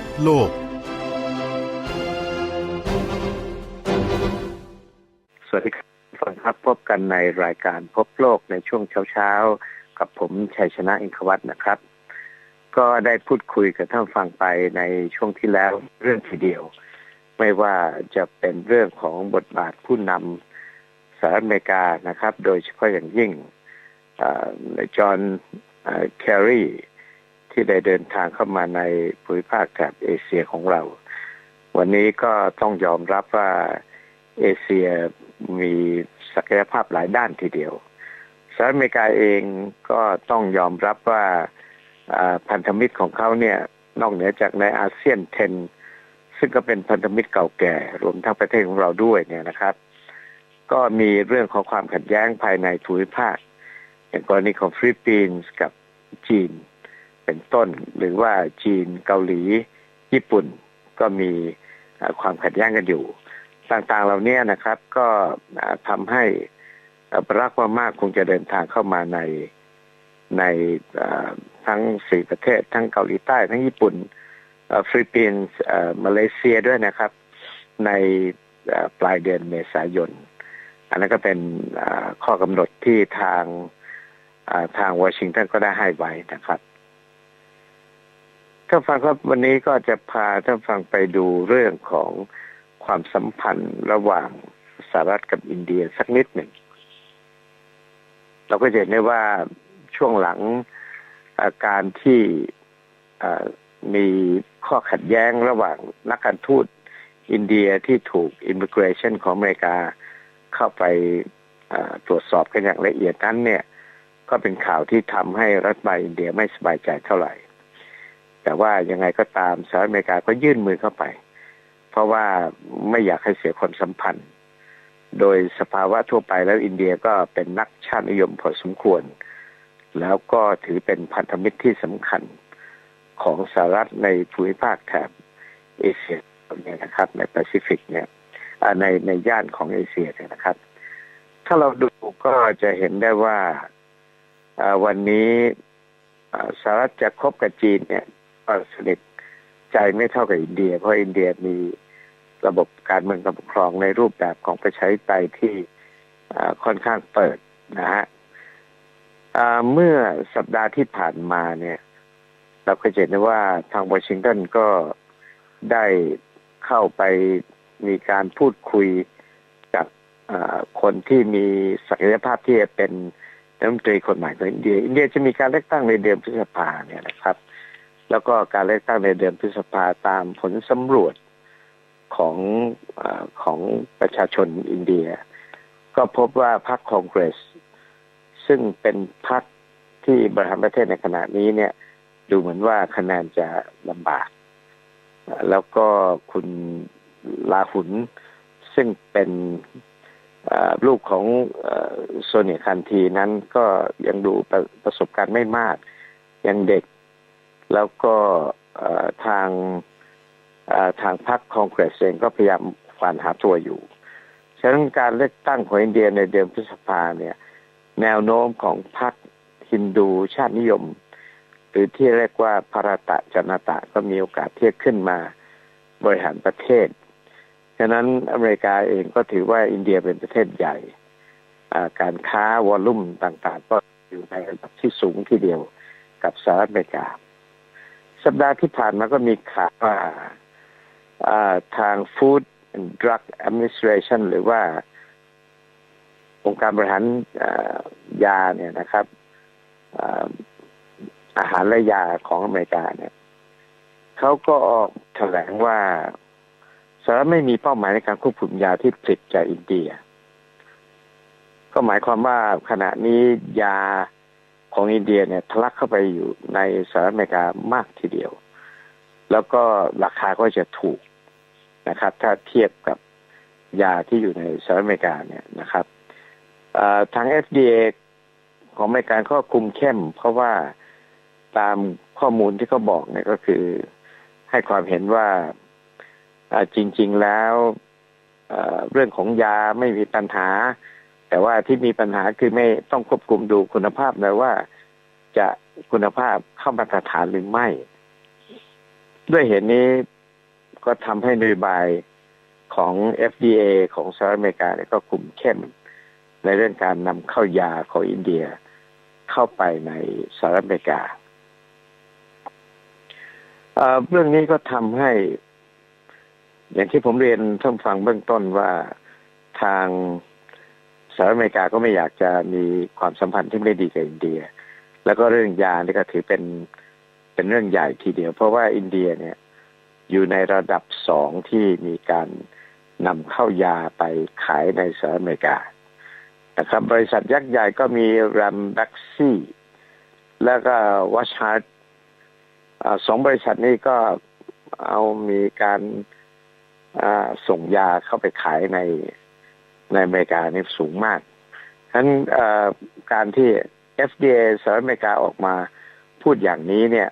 บโลก สวัสดีครับฟังครับพบกันในรายการพบโลกในช่วงเช้าๆ กับผมชัยชนะอินทวัฒน์นะครับ ก็ได้พูดคุยกับท่านฟังไปในช่วงที่แล้วเรื่องทีเดียว ไม่ว่าจะเป็นเรื่องของบทบาทผู้นำสหรัฐอเมริกานะครับ โดยเฉพาะอย่างยิ่งจอห์นแคร์รี ที่ได้เดินทางเข้ามาในภูมิภาคแถบเอเชียของเรา วันนี้ก็ต้องยอมรับว่าเอเชียมีศักยภาพหลายด้านทีเดียวสหรัฐอเมริกาเองก็ต้องยอมรับว่าพันธมิตรของเขาเนี่ยนอกเหนือจากในอาเซียนเทนซึ่งก็เป็นพันธมิตรเก่าแก่ รวมทั้งประเทศของเราด้วยเนี่ยนะครับ ก็มีเรื่องของความขัดแย้งภายในภูมิภาคอย่างกรณีของฟิลิปปินส์กับจีน เป็นต้น หรือว่าจีนเกาหลี ญี่ปุ่นก็มีความขัดแย้งกันอยู่ ต่างๆเหล่านี้นะครับ ก็ทำให้บรักว่ามากคงจะเดินทางเข้ามาในในทั้งสี่ประเทศ ทั้งเกาหลีใต้ ทั้งญี่ปุ่นฟิลิปปินส์มาเลเซียด้วยนะครับ ในปลายเดือนเมษายน อันนั้นก็เป็นข้อกำหนดที่ทางทางวอชิงตันก็ได้ให้ไว้นะครับ ท่านฟังครับวันนี้ก็จะพาท่านฟังไปดูเรื่องของความสัมพันธ์ระหว่างสหรัฐกับอินเดียสักนิดหนึ่ง เราก็เห็นได้ว่าช่วงหลังอาการที่มีข้อขัดแย้งระหว่างนักการทูตอินเดียที่ถูกอิมิเกรชันของอเมริกาเข้าไปตรวจสอบกันอย่างละเอียดนั้นเนี่ย ก็เป็นข่าวที่ทำให้รัฐบาลอินเดียไม่สบายใจเท่าไหร่ แต่ว่ายังไงก็ตามสหรัฐอเมริกาก็ยื่นมือเข้าไป เพราะว่าไม่อยากให้เสียความสัมพันธ์ โดยสภาวะทั่วไปแล้วอินเดียก็เป็นนักชาตินิยมพอสมควร แล้วก็ถือเป็นพันธมิตรที่สำคัญของสหรัฐในภูมิภาคแถบเอเชียเนี่ยนะครับ ในแปซิฟิกเนี่ยในในย่านของเอเชียเนี่ยนะครับ ถ้าเราดูก็จะเห็นได้ว่าวันนี้สหรัฐจะคบกับจีนเนี่ย สนิทใจไม่เท่ากับอินเดีย เพราะอินเดียมีระบบการเมืองการปกครองในรูปแบบของประชาธิปไตยที่ค่อนข้างเปิดนะฮะเมื่อสัปดาห์ที่ผ่านมาเนี่ย เราก็เห็นได้ว่าทางวอชิงตันก็ได้เข้าไปมีการพูดคุยกับคนที่มีศักยภาพที่จะเป็นรัฐมนตรีคนใหม่ของอินเดีย อินเดียจะมีการเลือกตั้งในเดือนพฤษภาเนี่ยนะครับ แล้วก็การเลือกตั้งในเดือนพฤษภาตามผลสำรวจของอของประชาชนอินเดีย ก็พบว่าพรรคคองเกรส ซึ่งเป็นพรรคที่บริหารประเทศในขณะนี้เนี่ย ดูเหมือนว่าคะแนนจะลำบาก แล้วก็คุณลาหุน ซึ่งเป็นลูกของโซเนียคันทีนั้นก็ยังดูประประสบการณ์ไม่มาก ยังเด็ก แล้วก็ทางทางพรรคคองเกรสเองก็พยายามควานหาตัวอยู่ ฉะนั้นการเลือกตั้งของอินเดียในเดือนพฤษภาเนี่ย แนวโน้มของพรรคฮินดูชาตินิยม หรือที่เรียกว่าพารตะจนตะก็มีโอกาสที่จะขึ้นมาบริหารประเทศ ฉะนั้นอเมริกาเองก็ถือว่าอินเดียเป็นประเทศใหญ่ การค้าวอลลุ่มต่างๆ ก็อยู่ในระดับที่สูงทีเดียวกับสหรัฐอเมริกา สัปดาห์ที่ผ่านมาก็มีข่าวว่าทาง Food and Drug Administration หรือว่า องค์การบริหารยาเนี่ยนะครับอาหารและยาของอเมริกาเนี่ยเขาก็ออกแถลงว่าสหรัฐไม่มีเป้าหมายในการควบคุมยาที่ผลิตจากอินเดีย ก็หมายความว่าขณะนี้ยา ของอินเดียเนี่ยทะลักเข้าไปอยู่ในสหรัฐอเมริกามากทีเดียว แล้วก็ราคาก็จะถูกนะครับ ถ้าเทียบกับยาที่อยู่ในสหรัฐอเมริกาเนี่ยนะครับทาง FDA ของอเมริกาก็คุมเข้ม เพราะว่าตามข้อมูลที่เขาบอกเนี่ยก็คือให้ความเห็นว่าจริง ๆแล้วเรื่องของยาไม่มีปัญหา แต่ว่าที่มีปัญหาคือไม่ต้องควบคุมดูคุณภาพเลยว่า จะคุณภาพเข้ามาตรฐานหรือไม่ ด้วยเหตุนี้ก็ทำให้นโยบายของ FDA ของสหรัฐอเมริกาเนี่ยก็คุมเข้มในเรื่องการนำเข้ายาของอินเดียเข้าไปในสหรัฐอเมริกาเรื่องนี้ก็ทำให้ อย่างที่ผมเรียนท่านฟังเบื้องต้นว่าทาง สหรัฐอเมริกาก็ไม่อยากจะมีความสัมพันธ์ที่ไม่ดีกับอินเดีย แล้วก็เรื่องยานี่ก็ถือเป็นเป็นเรื่องใหญ่ทีเดียว เพราะว่าอินเดียเนี่ยอยู่ในระดับสองที่มีการนำเข้ายาไปขายในสหรัฐอเมริกานะครับบริษัทยักษ์ใหญ่ก็มีรัมแบ็กซี่แล้วก็วัชฮาร์ดสองบริษัทนี้ก็เอามีการส่งยาเข้าไปขายใน ในอเมริกานี่สูงมากฉะนั้นการที่ FDA สหรัฐอเมริกาออกมาพูดอย่างนี้เนี่ย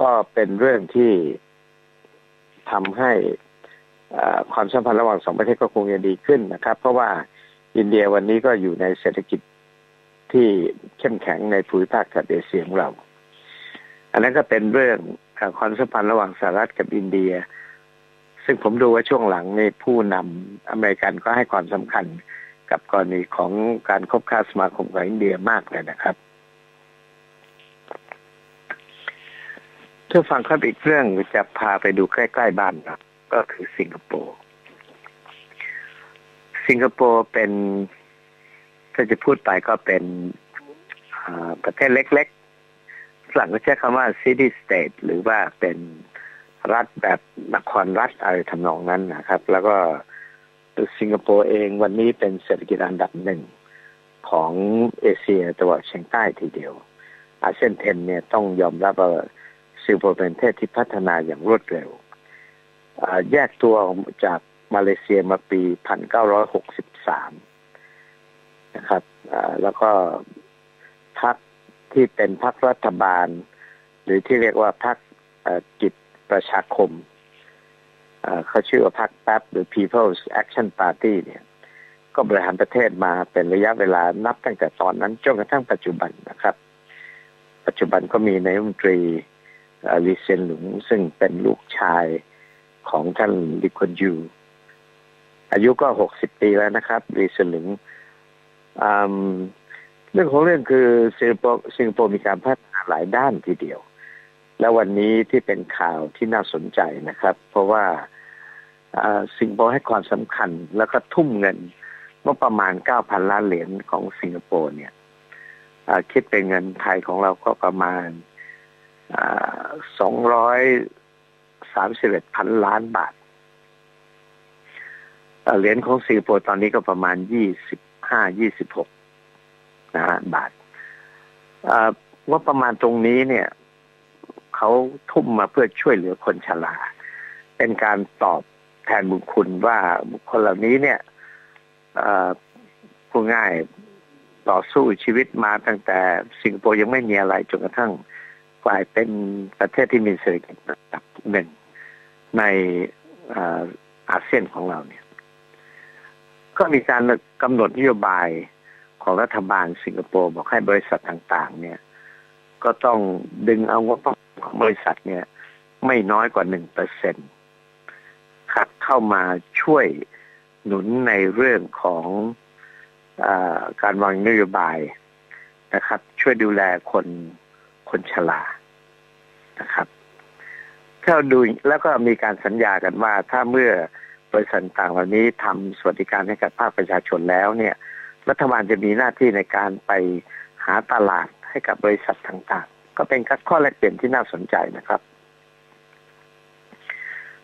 ก็เป็นเรื่องที่ทำให้ความสัมพันธ์ระหว่างสองประเทศก็คงจะดีขึ้นนะครับ เพราะว่าอินเดียวันนี้ก็อยู่ในเศรษฐกิจที่เข้มแข็งในภูมิภาคแถบเอเชียของเรา อันนั้นก็เป็นเรื่องความสัมพันธ์ระหว่างสหรัฐกับอินเดีย ซึ่งผมดูว่าช่วงหลังในผู้นำอเมริกันก็ให้ความสำคัญกับกรณีของการคบค้าสมาคมกับอินเดียมากเลยนะครับถ้าฟังครับอีกเรื่องจะพาไปดูใกล้ ๆ บ้านครับก็คือสิงคโปร์สิงคโปร์เป็นถ้าจะพูดไปก็เป็นประเทศเล็กๆฝรั่งก็ใช้คำว่า city state หรือว่าเป็น รัฐแบบนครรัฐอะไรทำนองนั้นนะครับ แล้วก็สิงคโปร์เองวันนี้เป็นเศรษฐกิจอันดับหนึ่งของเอเชียตะวันออกเฉียงใต้ทีเดียวอาเซียนเทนเนี่ยต้องยอมรับว่าสิงคโปร์เป็นประเทศที่พัฒนาอย่างรวดเร็ว แยกตัวจากมาเลเซียมาปี 1963 นะครับแล้วก็พรรคที่เป็นพรรครัฐบาล หรือที่เรียกว่าพรรคกิจ ประชาคม เขาชื่อว่าพรรคแป๊บหรือ People's Action Party เนี่ยก็บริหารประเทศมาเป็นระยะเวลานับตั้งแต่ตอนนั้นจนกระทั่งปัจจุบันนะครับ ปัจจุบันก็มีนายมนตรีลิเซนหลุงซึ่งเป็นลูกชายของท่านลิควนยู อายุก็หกสิบปีแล้วนะครับลิเซนหลุงเรื่องของเรื่องคือสิงคโปร์สิงคโปร์มีการพัฒนาหลายด้านทีเดียว แล้ววันนี้ที่เป็นข่าวที่น่าสนใจนะครับ เพราะว่าสิงคโปร์ให้ความสำคัญแล้วก็ทุ่มเงินเมื่อประมาณเก้าพันล้านเหรียญของสิงคโปร์เนี่ยคิดเป็นเงินไทยของเราก็ประมาณสองร้อยสามสิบเอ็ดพันล้านบาทเหรียญของสิงคโปร์ตอนนี้ก็ประมาณยี่สิบห้ายี่สิบหกนะบาทว่าประมาณตรงนี้เนี่ย เขาทุ่มมาเพื่อช่วยเหลือคนชรา เป็นการตอบแทนบุญคุณว่าบุคคลเหล่านี้เนี่ยผู้ง่ายต่อสู้ชีวิตมาตั้งแต่สิงคโปร์ยังไม่มีอะไรจนกระทั่งกลายเป็นประเทศที่มีเศรษฐกิจระดับหนึ่งในอาเซียนของเราเนี่ย ก็มีการกำหนดนโยบายของรัฐบาลสิงคโปร์บอกให้บริษัทต่าง ๆ เนี่ย ก็ต้องดึงเอางบ ของบริษัทเนี่ยไม่น้อยกว่าหนึ่งเปอร์เซ็นต์ขับเข้ามาช่วยหนุนในเรื่องของอการวางนโยบายนะครับ ช่วยดูแลคนคนชรานะครับถ้าดูแล้วก็มีการสัญญากันว่า ถ้าเมื่อบริษัทต่างเหล่านี้ทำสวัสดิการให้กับภาคประชาชนแล้วเนี่ย รัฐบาลจะมีหน้าที่ในการไปหาตลาดให้กับบริษัทต่างๆ ก็เป็นข้อแลกเปลี่ยนที่น่าสนใจนะครับ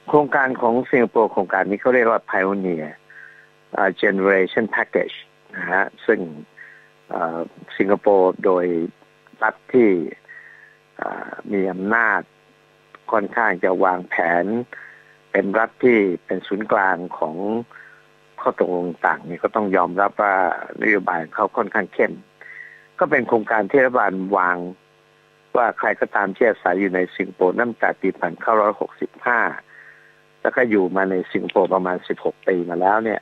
โครงการของสิงคโปร์โครงการนี้เขาเรียกว่า Pioneer Generation Package นะฮะซึ่งสิงคโปร์โดยรัฐที่มีอำนาจค่อนข้างจะวางแผน เป็นรัฐที่เป็นศูนย์กลางของข้อตกลงต่างนี่ก็ต้องยอมรับว่านโยบายเขาค่อนข้างเข้ม ก็เป็นโครงการที่รัฐบาลวาง ว่าใครก็ตามที่อาศัยอยู่ในสิงคโปร์นั่นแต่ปีพันเก้าร้อยหกสิบห้าแล้วก็อยู่มาในสิงคโปร์ประมาณสิบหกปีมาแล้วเนี่ย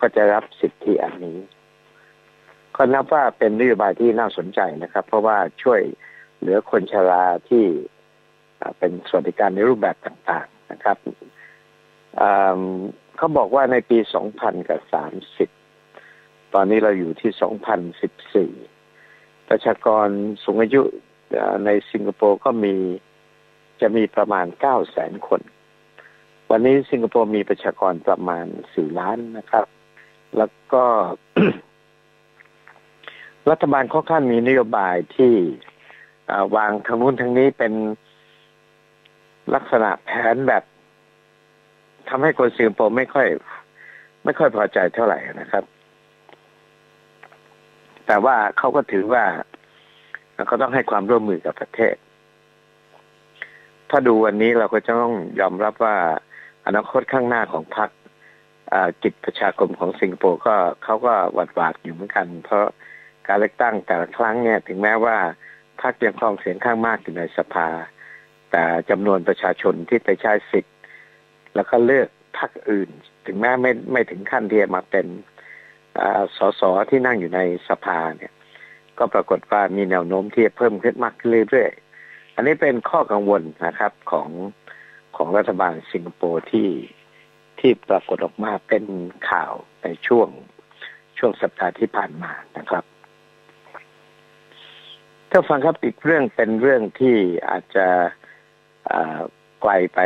ก็จะรับสิทธิอันนี้ ก็นับว่าเป็นนโยบายที่น่าสนใจนะครับ เพราะว่าช่วยเหลือคนชราที่เป็นสวัสดิการในรูปแบบต่าง ๆนะครับเขาบอกว่าในปี 2030 ตอนนี้เราอยู่ที่ 2014 ประชากรสูงอายุ ในสิงคโปร์ก็มีจะมีประมาณ9แสนคน วันนี้สิงคโปร์มีประชากรประมาณ4ล้านนะครับ แล้วก็ รัฐบาลค่อนข้างมีนโยบายที่วางทางนู้นทางนี้เป็นลักษณะแผนแบบทำให้คนสิงคโปร์ไม่ค่อย ไม่ค่อยพอใจเท่าไหร่นะครับ แต่ว่าเขาก็ถือว่า เขาต้องให้ความร่วมมือกับประเทศ ถ้าดูวันนี้เราก็จะต้องยอมรับว่าอนาคตข้างหน้าของพรรคกิจประชาคมของสิงคโปร์ก็เขาก็หวัดหวาดอยู่เหมือนกัน เพราะการเลือกตั้งแต่ละครั้งเนี่ย ถึงแม้ว่าพรรคยังครองเสียงข้างมากอยู่ในสภา แต่จำนวนประชาชนที่ไปใช้สิทธิ์ แล้วก็เลือกพรรคอื่น ถึงแม้ไม่ไม่ถึงขั้นที่จะมาเป็นสสที่นั่งอยู่ในสภาเนี่ย ก็ปรากฏว่ามีแนวโน้มที่จะเพิ่มขึ้นมากขึ้นเรื่อยๆ อันนี้เป็นข้อกังวลนะครับของของรัฐบาลสิงคโปร์ที่ที่ปรากฏออกมาเป็นข่าวในช่วงช่วงสัปดาห์ที่ผ่านมานะครับถ้าฟังครับอีกเรื่องเป็นเรื่องที่อาจจะไกลไป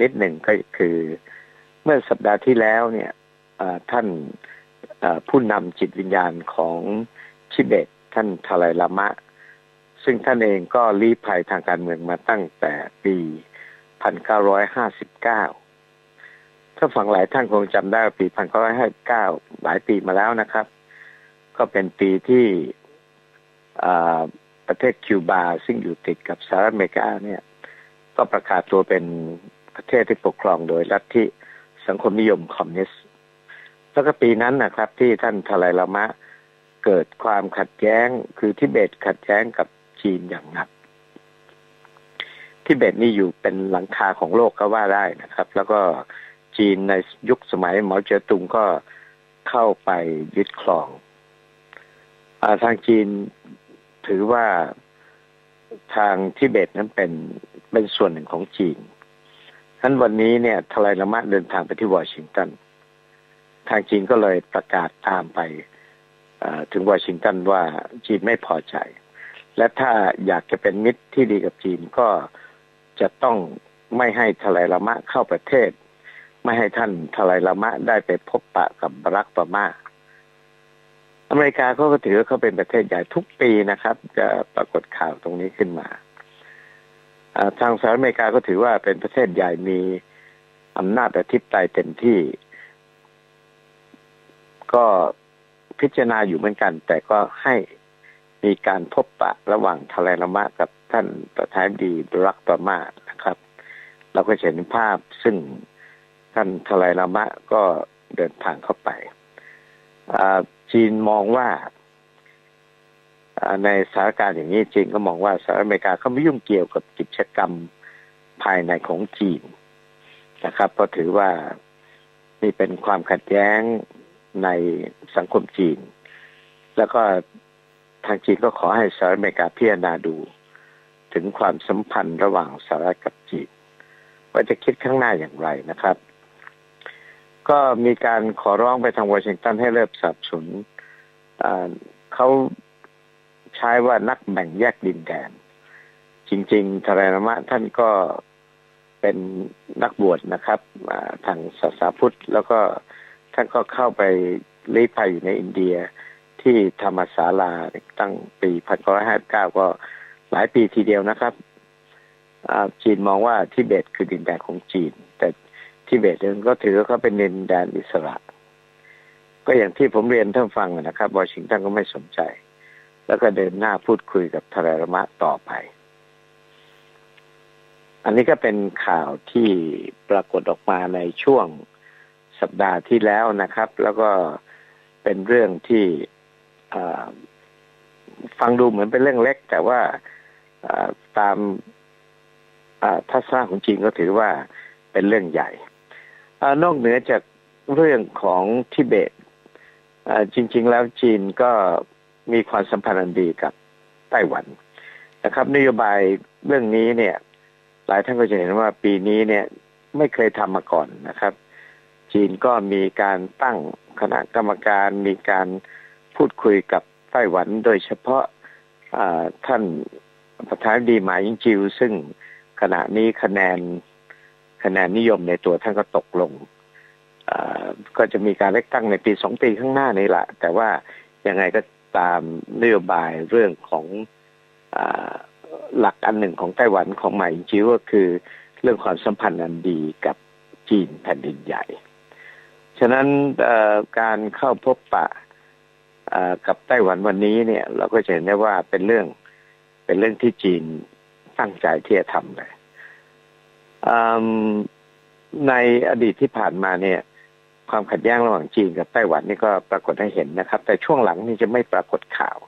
นิดหนึ่งก็คือ เมื่อสัปดาห์ที่แล้วเนี่ยท่านผู้นำจิตวิญญาณของชิเบต ท่านทลายลามะ ซึ่งท่านเองก็ลี้ภัยทางการเมืองมาตั้งแต่ปี 1959 ถ้าฟังหลายท่านคงจำได้ปี 1959 หลายปีมาแล้วนะครับ ก็เป็นปีที่ประเทศคิวบา ซึ่งอยู่ติดกับสหรัฐอเมริกาเนี่ย ก็ประกาศตัวเป็นประเทศที่ปกครองโดยรัฐที่สังคมนิยมคอมมิวนิสต์แล้วก็ปีนั้นนะครับ ที่ท่านทลายลามะ เกิดความขัดแย้ง คือทิเบตขัดแย้งกับจีนอย่างหนักทิเบตนี่อยู่เป็นหลังคาของโลกก็ว่าได้นะครับ แล้วก็จีนในยุคสมัยเหมอเจ๋อตุงก็เข้าไปยึดครองอทางจีนถือว่าทางทิเบตนั้นเป็นเป็นส่วนหนึ่งของจีนท่านวันนี้เนี่ยทลายละมะเดินทางไปที่วอชิงตัน ทางจีนก็เลยประกาศตามไป ถึงวอชิงตันว่าจีนไม่พอใจ และถ้าอยากจะเป็นมิตรที่ดีกับจีนก็จะต้องไม่ให้ทลายละมะเข้าประเทศ ไม่ให้ท่านทลายละมะได้ไปพบปะกับบรักปามาอเมริกาเขาก็ถือว่าเขาเป็นประเทศใหญ่ทุกปีนะครับ จะปรากฏข่าวตรงนี้ขึ้นมาทางสหรัฐอเมริกาก็ถือว่าเป็นประเทศใหญ่มีอำนาจอธิปไตยเต็มที่ ก็ พิจารณาอยู่เหมือนกัน แต่ก็ให้มีการพบปะระหว่างทะเลละมะกับท่านประธานดีบรักปามานะครับ เราก็เห็นภาพซึ่งท่านทะเลละมะก็เดินทางเข้าไปจีนมองว่าในสถานการณ์อย่างนี้จีนก็มองว่าสหรัฐอเมริกาเขาไม่ยุ่งเกี่ยวกับกิจกรรมภายในของจีนนะครับ เพราะถือว่านี่เป็นความขัดแย้ง ในสังคมจีน แล้วก็ทางจีนก็ขอให้สหรัฐอเมริกาพิจารณาดู ถึงความสัมพันธ์ระหว่างสหรัฐกับจีน ว่าจะคิดข้างหน้าอย่างไรนะครับ ก็มีการขอร้องไปทางวอชิงตันให้เลิกสับสนเขาใช้ว่านักแบ่งแยกดินแดน จริงๆทรารนามะท่านก็เป็นนักบวชนะครับทางศาสนาพุทธแล้วก็านก็เข้าไปลี้ภัยอยู่ในอินเดียที่ธรรมศาลาตั้งปีพันเก้าร้อยห้าสิบเก้าก็หลายปีทีเดียวนะครับจีนมองว่าทิเบตคือดินแดนของจีน แต่ทิเบตเองก็ถือว่าเขาเป็นดินแดนอิสระ ก็อย่างที่ผมเรียนท่านฟังนะครับวอชิงตันก็ไม่สนใจ แล้วก็เดินหน้าพูดคุยกับทารารมะต่อไป อันนี้ก็เป็นข่าวที่ปรากฏออกมาในช่วง สัปดาห์ที่แล้วนะครับ แล้วก็เป็นเรื่องที่ฟังดูเหมือนเป็นเรื่องเล็ก แต่ว่าตามทัศนะของจีนก็ถือว่าเป็นเรื่องใหญ่อนอกเหนือจากเรื่องของทิเบตจริง ๆ แล้วจีนก็มีความสัมพันธ์ดีกับไต้หวันนะครับ นโยบายเรื่องนี้เนี่ย หลายท่านก็จะเห็นว่าปีนี้เนี่ย ไม่เคยทำมาก่อนนะครับ จีนก็มีการตั้งคณะกรรมการมีการพูดคุยกับไต้หวัน โดยเฉพาะท่านประธานดีหมายยิงจิว ซึ่งขณะนี้คะแนนคะแนนนิยมในตัวท่านก็ตกลงก็จะมีการเลือกตั้งในปีสองปีข้างหน้านี่แหละ แต่ว่ายังไงก็ตามนโยบายเรื่องของอหลักอันหนึ่งของไต้หวันของหม่จิวก็คือเรื่องความสัมพันธ์อันดีกับจีนแผ่นดินใหญ่ ฉะนั้นการเข้าพบปะกับไต้หวันวันนี้เนี่ย เราก็จะเห็นได้ว่าเป็นเรื่องเป็นเรื่องที่จีนตั้งใจที่จะทำเลยในอดีตที่ผ่านมาเนี่ย ความขัดแย้งระหว่างจีนกับไต้หวันนี่ก็ปรากฏให้เห็นนะครับ แต่ช่วงหลังนี่จะไม่ปรากฏข่าว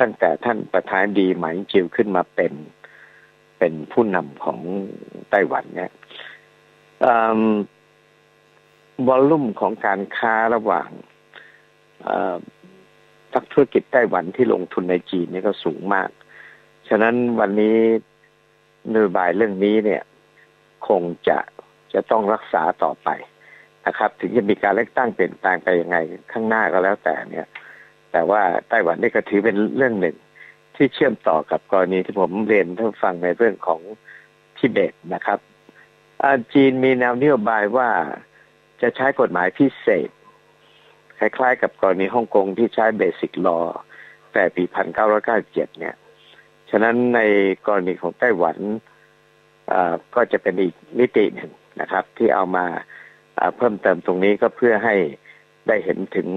ตั้งแต่ท่านประธานดีหมายจิวขึ้นมาเป็นเป็นผู้นำของไต้หวันเนี่ย วอลลุ่มของการค้าระหว่างนักธุรกิจไต้หวันที่ลงทุนในจีนนี่ก็สูงมาก ฉะนั้นวันนี้นโยบายเรื่องนี้เนี่ย คงจะจะต้องรักษาต่อไปนะครับ ถึงจะมีการเลือกตั้งเปลี่ยนแปลงไปยังไงข้างหน้าก็แล้วแต่เนี่ย แต่ว่าไต้หวันนี่ก็ถือเป็นเรื่องหนึ่ง ที่เชื่อมต่อกับกรณีที่ผมเรียนท่านฟังในเรื่องของทิเบตนะครับจีนมีแนวนโยบายว่า จะใช้กฎหมายพิเศษ คล้ายๆ กับกรณีฮ่องกงที่ใช้เบสิกลอแต่ปีพันเก้าร้อยเก้าเจ็ดเนี่ย ฉะนั้นในกรณีของไต้หวันก็จะเป็นอีกมิติหนึ่งนะครับ ที่เอามาเพิ่มเติมตรงนี้ก็เพื่อให้ได้เห็นถึง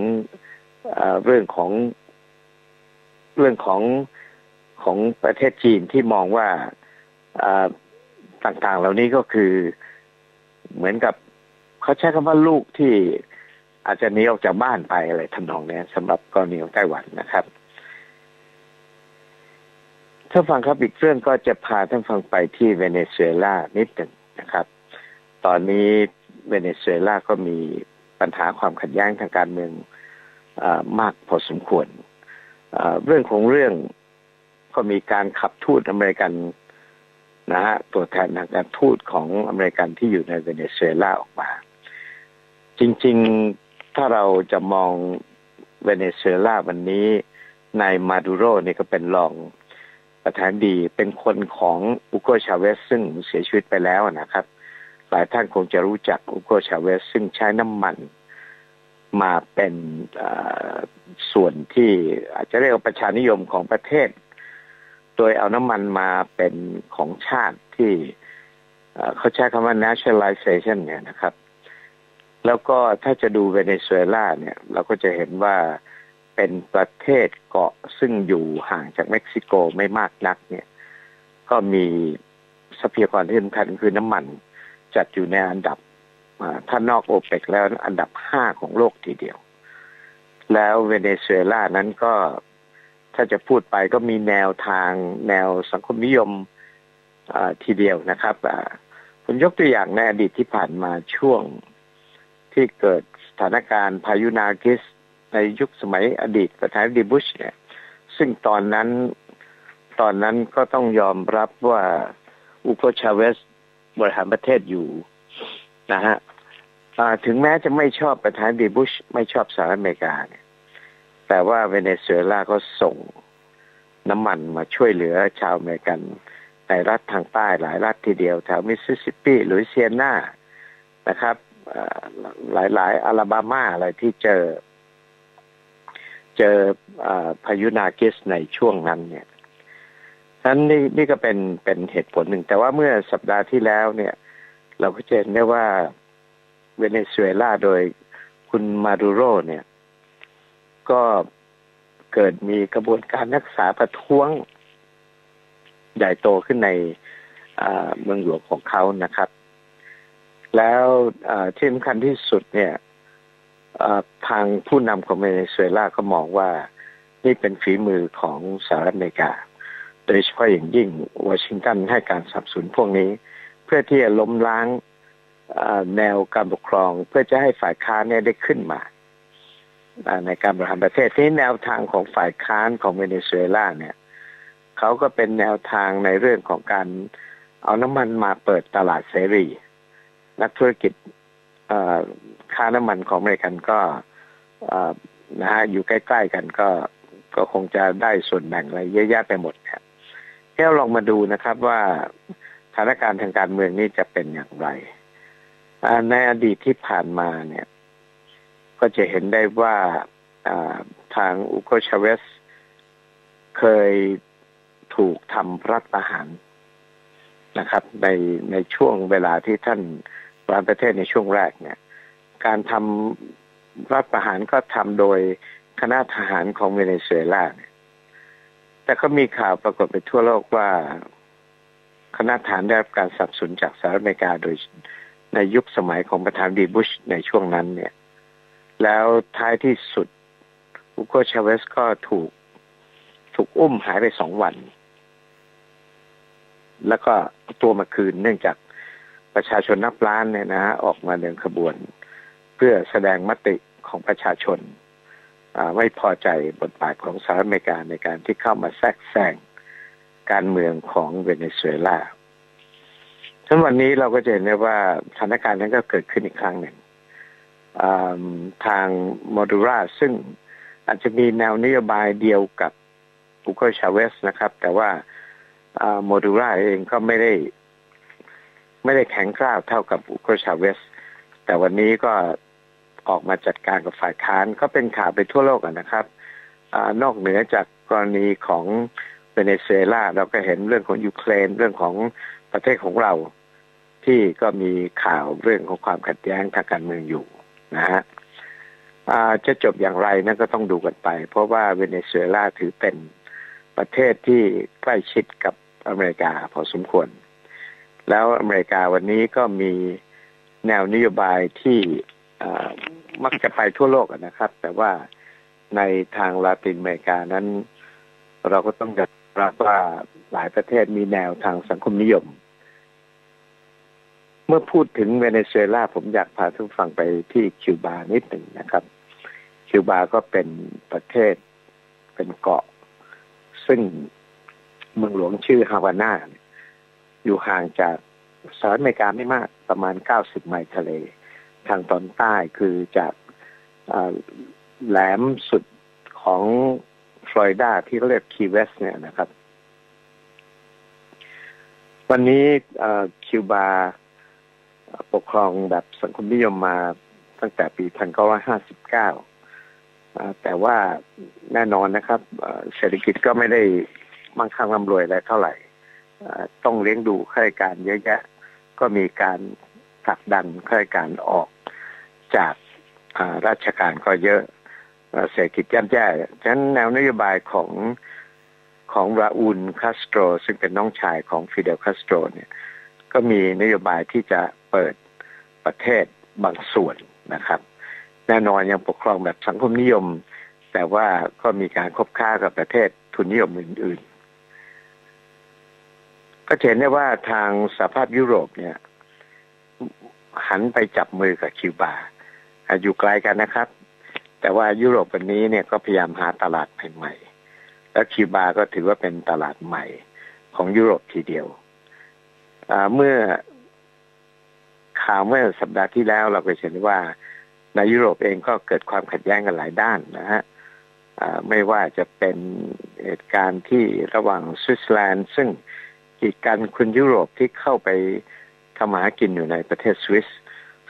เรื่องของเรื่องของของประเทศจีนที่มองว่าต่างๆ เหล่านี้ก็คือเหมือนกับ เขาใช้คำว่าลูกที่อาจจะหนีออกจากบ้านไปอะไรทำนองนี้สำหรับกรณีของไต้หวันนะครับถ้าฟังครับอีกเรื่องก็จะพาท่านฟังไปที่เวเนซุเอลานิดหนึ่งนะครับ ตอนนี้เวเนซุเอลาก็มีปัญหาความขัดแย้งทางการเมืองอมากพอสมควรเรื่องของเรื่องก็มีการขับทูตอเมริกันนะฮะตัวแทนทางการทูตของอเมริกันที่อยู่ในเวเนซุเอลาออกมา จริงๆถ้าเราจะมองเวเนซุเอลาวันนี้นายมาดูโรนี่ก็เป็นรองประธานดีเป็นคนของอุโกชาเวสซึ่งเสียชีวิตไปแล้วนะครับ หลายท่านคงจะรู้จักอุโกชาเวสซึ่งใช้น้ำมันมาเป็นส่วนที่อาจจะเรียกว่าประชานิยมของประเทศ โดยเอาน้ำมันมาเป็นของชาติที่เขาใช้คำว่า nationalization เนี่ยนะครับ แล้วก็ถ้าจะดูเวเนซุเอลาเนี่ย เราก็จะเห็นว่าเป็นประเทศเกาะซึ่งอยู่ห่างจากเม็กซิโกไม่มากนักเนี่ย ก็มีทรัพยากรที่สำคัญคือน้ำมัน จัดอยู่ในอันดับถ้านอกโอเปกแล้วอันดับห้าของโลกทีเดียว แล้วเวเนซุเอลานั้นก็ถ้าจะพูดไปก็มีแนวทางแนวสังคมนิยมทีเดียวนะครับผมยกตัวอย่างในอดีตที่ผ่านมาช่วง ที่เกิดสถานการณ์พายุนากิสในยุคสมัยอดีตประธานาธิบดีบุชเนี่ย ซึ่งตอนนั้นตอนนั้นก็ต้องยอมรับว่าอุโกชาเวสบริหารประเทศอยู่นะฮะถึงแม้จะไม่ชอบประธานาธิบดีบุชไม่ชอบสหรัฐอเมริกาเนี่ยแต่ว่าเวเนซุเอลาก็ส่งน้ำมันมาช่วยเหลือชาวอเมริกัน ในรัฐทางใต้หลายรัฐทีเดียวแถวมิสซิสซิปปีหรือเซียนานะครับ หลายๆอลาบามาอะไรที่เจอ เจอพายุนากิสในช่วงนั้น เนี่ยนั้นนี่นี่ก็เป็นเป็นเหตุผลหนึ่ง แต่ว่าเมื่อสัปดาห์ที่แล้ว เนี่ย เราก็เห็นได้ว่าเวเนซุเอลาโดยคุณมาดูโรเนี่ย ก็เกิดมีกระบวนการรักษาประท้วง ใหญ่โตขึ้นในเมืองหลวงของเขานะครับ แล้วที่สำคัญที่สุดเนี่ยทางผู้นำของเวเนซุเอลาก็มองว่านี่เป็นฝีมือของสหรัฐอเมริกา โดยเฉพาะอย่างยิ่งวอชิงตันให้การสนับสนุนพวกนี้ เพื่อที่จะล้มล้างแนวการปกครอง เพื่อจะให้ฝ่ายค้านเนี่ยได้ขึ้นมา ในการบริหารประเทศที่แนวทางของฝ่ายค้านของเวเนซุเอลาเนี่ยเขาก็เป็นแนวทางในเรื่องของการเอาน้ำมันมาเปิดตลาดเสรี นักธุรกิจค่าน้ำมันของอเมริกันก็นะฮะอยู่ใกล้ๆกันก็ก็คงจะได้ส่วนแบ่งอะไรเยอะแยะไปหมดครับแค่ลองมาดูนะครับว่าสถานการณ์ทางการเมืองนี้จะเป็นอย่างไรในอดีตที่ผ่านมาเนี่ย ก็จะเห็นได้ว่าทางอุโกชาเวสเคยถูกทำรัฐประหารนะครับ ในในช่วงเวลาที่ท่าน วางประเทศในช่วงแรกเนี่ย การทำรัฐประหารก็ทำโดยคณะทหารของเวเนซุเอลาเนี่ยแต่ก็มีข่าวปรากฏไปทั่วโลกว่า คณะทหารได้รับการสนับสนุนจากสหรัฐอเมริกาโดยในยุคสมัยของประธานดีบุชในช่วงนั้นเนี่ย แล้วท้ายที่สุดอุโกชาเวสก็ถูกถูกอุ้มหายไปสองวัน แล้วก็ตัวมาคืนเนื่องจาก ประชาชนนับล้านเนี่ยนะฮะออกมาเดินขบวน เพื่อแสดงมติของประชาชนไม่พอใจบทบาทของสหรัฐอเมริกาในการที่เข้ามาแทรกแซงการเมืองของเวเนซุเอลาทั้งวันนี้เราก็จะเห็นได้ว่าสถานการณ์นั้นก็เกิดขึ้นอีกครั้งหนึ่งทางโมดูราซึ่งอาจจะมีแนวนโยบายเดียวกับบุโกชาเวสนะครับ แต่ว่าโมดูราเองก็ไม่ได้ ไม่ได้แข็งกร้าวเท่ากับบุโกชาเวส แต่วันนี้ก็ออกมาจัดการกับฝ่ายค้านก็เป็นข่าวไปทั่วโลกนะครับอนอกเหนือจากกรณีของเวเนซุเอลาเราก็เห็นเรื่องของยูเครนเรื่องของประเทศของเรา ที่ก็มีข่าวเรื่องของความขัดแย้งทางการเมืองอยู่นะฮะจะจบอย่างไรนั่นก็ต้องดูกันไป เพราะว่าเวเนซุเอลาถือเป็นประเทศที่ใกล้ชิดกับอเมริกาพอสมควร แล้วอเมริกาวันนี้ก็มีแนวนโยบายที่มักจะไปทั่วโลกนะครับ แต่ว่าในทางลาตินอเมริกานั้น เราก็ต้องยอมรับว่าหลายประเทศมีแนวทางสังคมนิยม เมื่อพูดถึงเวเนซุเอลาผมอยากพาทุกฟังไปที่คิวบานิดหนึ่งนะครับ คิวบาก็เป็นประเทศเป็นเกาะ ซึ่งเมืองหลวงชื่อฮาวาน่า อยู่ห่างจากสหรัฐอเมริกาไม่มากประมาณ 90 ไมล์ทะเล ทางตอนใต้คือจากแหลมสุดของฟลอริดาที่เรียกคีเวสเนี่ยนะครับ วันนี้คิวบาปกครองแบบสังคมนิยมมาตั้งแต่ปี 1959 แต่ว่าแน่นอนนะครับ เศรษฐกิจก็ไม่ได้มั่งคั่งร่ำรวยอะไรเท่าไหร่ ต้องเลี้ยงดูข้าราชการเยอะแยะ ก็มีการผลักดันข้าราชการออกจากราชการก็เยอะเศรษฐกิจย่ำแย่ฉะนั้นแนวนโยบายของของราอูลคาสโตรซึ่งเป็นน้องชายของฟิเดลคาสโตรเนี่ยก็มีนโยบายที่จะเปิดประเทศบางส่วนนะครับ แน่นอนยังปกครองแบบสังคมนิยม แต่ว่าก็มีการคบค้ากับประเทศทุนนิยมอื่นๆ ก็เห็นได้ว่าทางสหภาพยุโรปเนี่ย หันไปจับมือกับคิวบาอยู่ไกลกันนะครับ แต่ว่ายุโรปวันนี้เนี่ยก็พยายามหาตลาดใหม่ๆ แล้วคิวบาก็ถือว่าเป็นตลาดใหม่ของยุโรปทีเดียวเมื่อข่าวเมื่อสัปดาห์ที่แล้วเราไปเห็นว่าในยุโรปเองก็เกิดความขัดแย้งกันหลายด้านนะฮะไม่ว่าจะเป็นเหตุการณ์ที่ระหว่างสวิตเซอร์แลนด์ซึ่ง กีดกันคนยุโรปที่เข้าไปทำหากินอยู่ในประเทศสวิส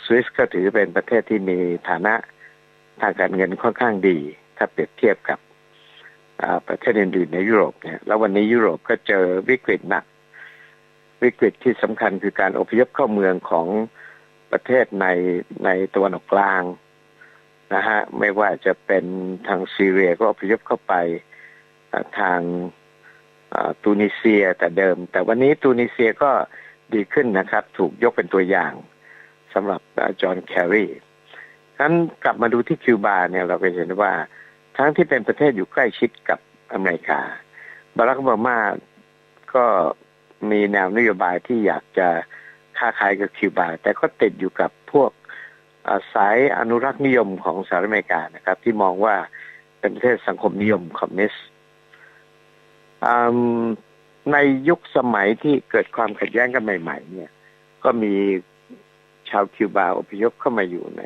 สวิสก็ถือเป็นประเทศที่มีฐานะทางการเงินค่อนข้างดี ถ้าเปรียบเทียบกับประเทศอื่นๆในยุโรปเนี่ยแล้ววันนี้ยุโรปก็เจอวิกฤตหนัก วิกฤตที่สำคัญคือการอพยพเข้าเมืองของประเทศในในตะวันออกกลางนะฮะไม่ว่าจะเป็นทางซีเรียก็อพยพเข้าไปทาง ตูนิเซียแต่เดิม แต่วันนี้ตูนิเซียก็ดีขึ้นนะครับ ถูกยกเป็นตัวอย่างสำหรับจอห์นแครีนั้นกลับมาดูที่คิวบาเนี่ยเราไปเห็นว่า ทั้งที่เป็นประเทศอยู่ใกล้ชิดกับอเมริกา บารักโอบามาก็มีแนวนโยบายที่อยากจะค้าขายกับคิวบา แต่ก็ติดอยู่กับพวกสายอนุรักษ์นิยมของสหรัฐอเมริกานะครับ ที่มองว่าเป็นประเทศสังคมนิยมคอมมิวนิสต์ ในยุคสมัยที่เกิดความขัดแย้งกันใหม่ ๆ เนี่ย ก็มีชาวคิวบาอพยพเข้ามาอยู่ใน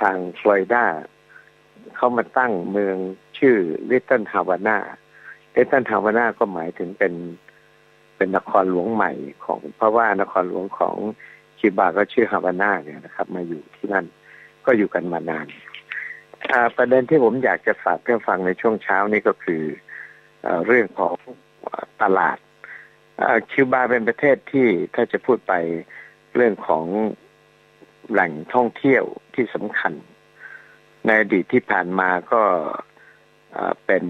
ทางฟลอริดาเขามาตั้งเมืองชื่อลิตเติ้ลฮาวานาลิตเติ้ลฮาวานาก็หมายถึงเป็นเป็นนครหลวงใหม่ของ เพราะว่านครหลวงของคิวบาก็ชื่อฮาวานาเนี่ยนะครับ มาอยู่ที่นั่นก็อยู่กันมานานประเด็นที่ผมอยากจะฝากเพื่อนฟังในช่วงเช้านี้ก็คือ เรื่องของตลาดคิวบาเป็นประเทศที่ถ้าจะพูดไปเรื่องของแหล่งท่องเที่ยวที่สำคัญ ในอดีตที่ผ่านมาก็เป็น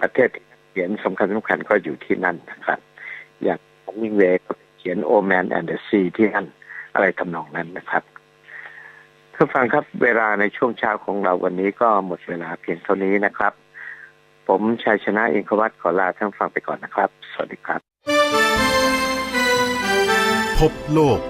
ประเทศที่เขียนสำคัญสำคัญก็อยู่ที่นั่นนะครับ อย่างมิงเวก็เขียนโอแมนแอนเดอร์ซีที่นั่นอะไรทำนองนั้นนะครับท่านฟังครับเวลาในช่วงเช้าของเราวันนี้ก็หมดเวลาเพียงเท่านี้นะครับ ผมชัยชนะอินทวัตขอลาท่านฟังไปก่อนนะครับ สวัสดีครับ พบโลก